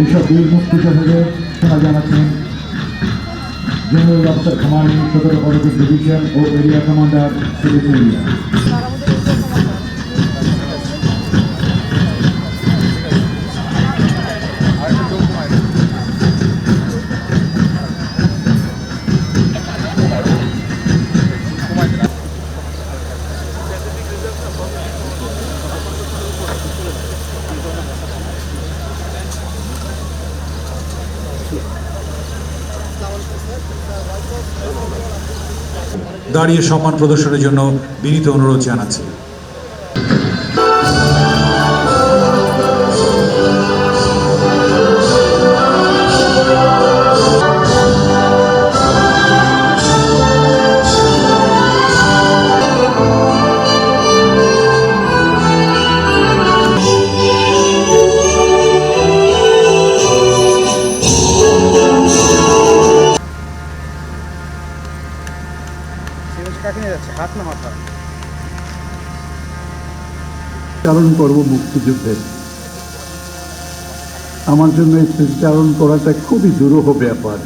এইসব বীর মুক্তিযোদ্ধাদের তারা জানাচ্ছেন, জেনারেল অফিসার খামারি সতেরো পদকের ডিভিশন ও এরিয়া কমান্ডার সেক্রেটারিয়া দাঁড়িয়ে সম্মান প্রদর্শনের জন্য বিনীত অনুরোধ জানাচ্ছি। চারণ করব মুক্তিযুদ্ধের আমার জন্য এই স্মৃতিচারণ করাটা খুবই দুরূহ ব্যাপার।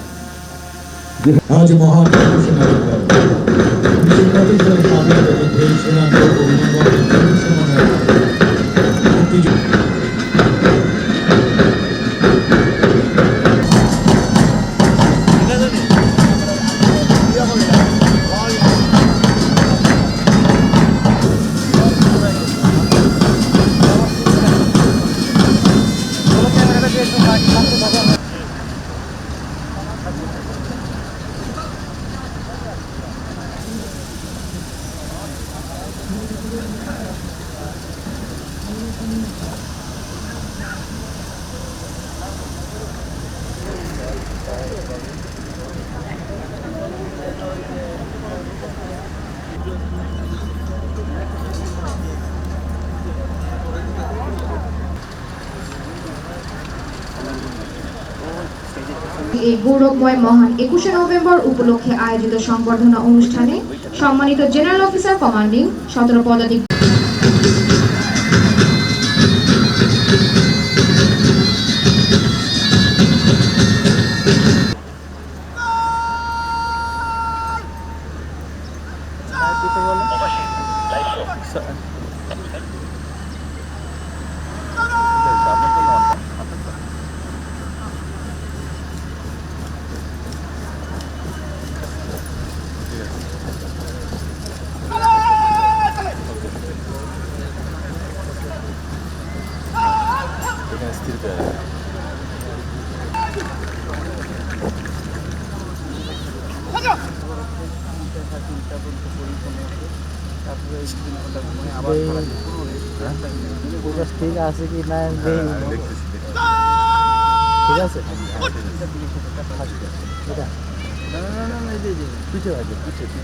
আজ মহান এই গৌরবময় মহান একুশে নভেম্বর উপলক্ষে আয়োজিত সংবর্ধনা অনুষ্ঠানে সম্মানিত জেনারেল অফিসার কমান্ডিং সতেরো পূজা ঠিক আছে কি না ঠিক আছে এটা? পিছে আছে পিছে পিছে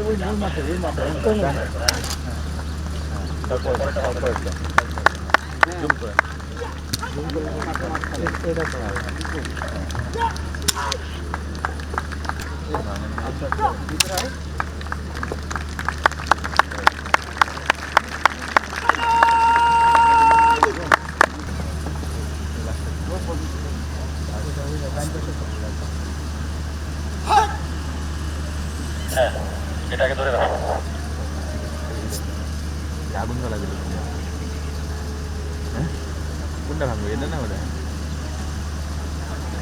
ওই ওই মাথায়, ওই মাথায়, ওই মাথায়। এ- এটা তো আর। আগুন জ্বালা দিল dalam gitu nah udah.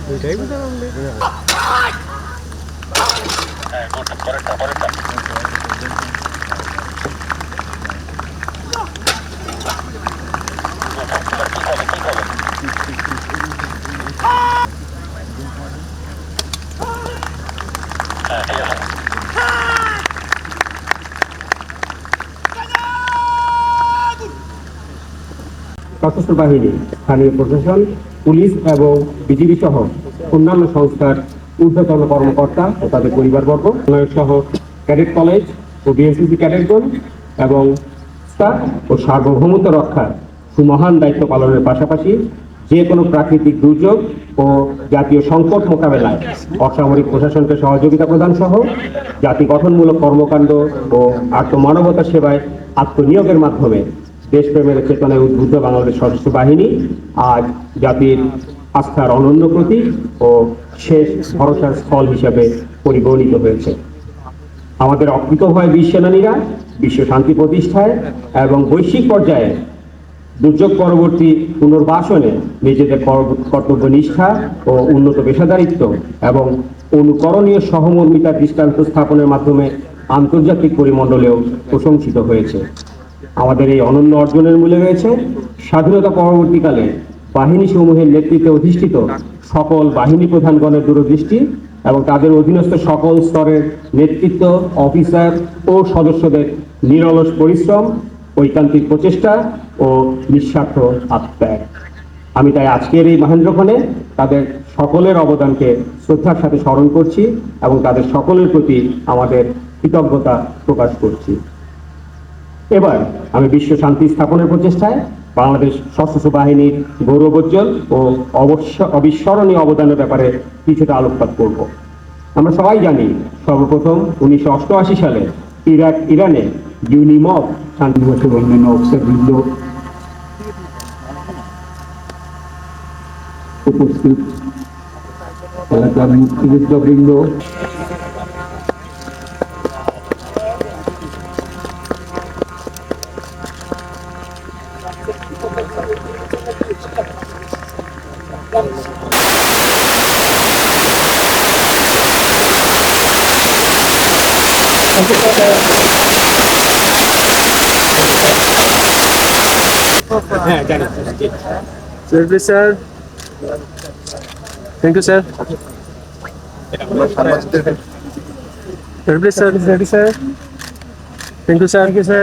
Udah ibu dalam deh. Eh, good, việc Yeah. সশস্ত্র বাহিনী, স্থানীয় প্রশাসন, পুলিশ এবং বিজিবি সহ অন্যান্য সংস্থার ঊর্ধ্বতন কর্মকর্তা ও তাদের পরিবারবর্গ সহ ক্যাডেট কলেজ ও বিএনসিসি ক্যাডেটগণ এবং স্টাফ ও সার্বভৌমত্ব রক্ষার সুমহান দায়িত্ব পালনের পাশাপাশি যে কোনো প্রাকৃতিক দুর্যোগ ও জাতীয় সংকট মোকাবেলায় অসামরিক প্রশাসনকে সহযোগিতা প্রদান সহ জাতি গঠনমূলক কর্মকাণ্ড ও আত্মমানবতা সেবায় আত্মনিয়োগের মাধ্যমে দেশপ্রেমের চেতনায় উদ্বুদ্ধ বাংলাদেশ সশস্ত্র বাহিনী আজ জাতির আস্থার অনন্য প্রতীক ও শেষ ভরসার স্থল হিসাবে পরিগণিত হয়েছে। আমাদের অকৃতভয় বীর সেনানীরা বিশ্ব শান্তি প্রতিষ্ঠায় এবং বৈশ্বিক পর্যায়ে দুর্যোগ পরবর্তী পুনর্বাসনে নিজেদের কর- কর্তব্য নিষ্ঠা ও উন্নত পেশাদারিত্ব এবং অনুকরণীয় সহমর্মিতার দৃষ্টান্ত স্থাপনের মাধ্যমে আন্তর্জাতিক পরিমণ্ডলেও প্রশংসিত হয়েছে। আমাদের এই অনন্য অর্জনের মূলে রয়েছে স্বাধীনতা পরবর্তীকালে বাহিনী সমূহের নেতৃত্বে অধিষ্ঠিত সকল বাহিনী প্রধানগণের দূরদৃষ্টি এবং তাদের অধীনস্থ সকল স্তরের নেতৃত্ব, অফিসার ও সদস্যদের নিরলস পরিশ্রম, ঐকান্তিক প্রচেষ্টা ও নিঃস্বার্থ আত্মত্যাগ। আমি তাই আজকের এই মহেন্দ্রক্ষণে তাদের সকলের অবদানকে শ্রদ্ধার সাথে স্মরণ করছি এবং তাদের সকলের প্রতি আমাদের কৃতজ্ঞতা প্রকাশ করছি। এবার আমি বিশ্ব শান্তি স্থাপনের প্রচেষ্টায় বাংলাদেশ সশস্ত্র বাহিনীর গৌরবোজ্জ্বল ও অবশ্য অবিস্মরণীয় অবদানের ব্যাপারে কিছুটা আলোকপাত করব। আমরা সবাই জানি সর্বপ্রথম উনিশশো অষ্টআশি সালে ইরাক, ইরানে ইউনিমব শান্তি দিবসের অন্যান্য উপস্থিত এলাকার হ্যাঁ জানি Sir, please, sir. Thank you, sir. Sir, please, sir. Ready, sir. Thank you, sir. Thank you, sir.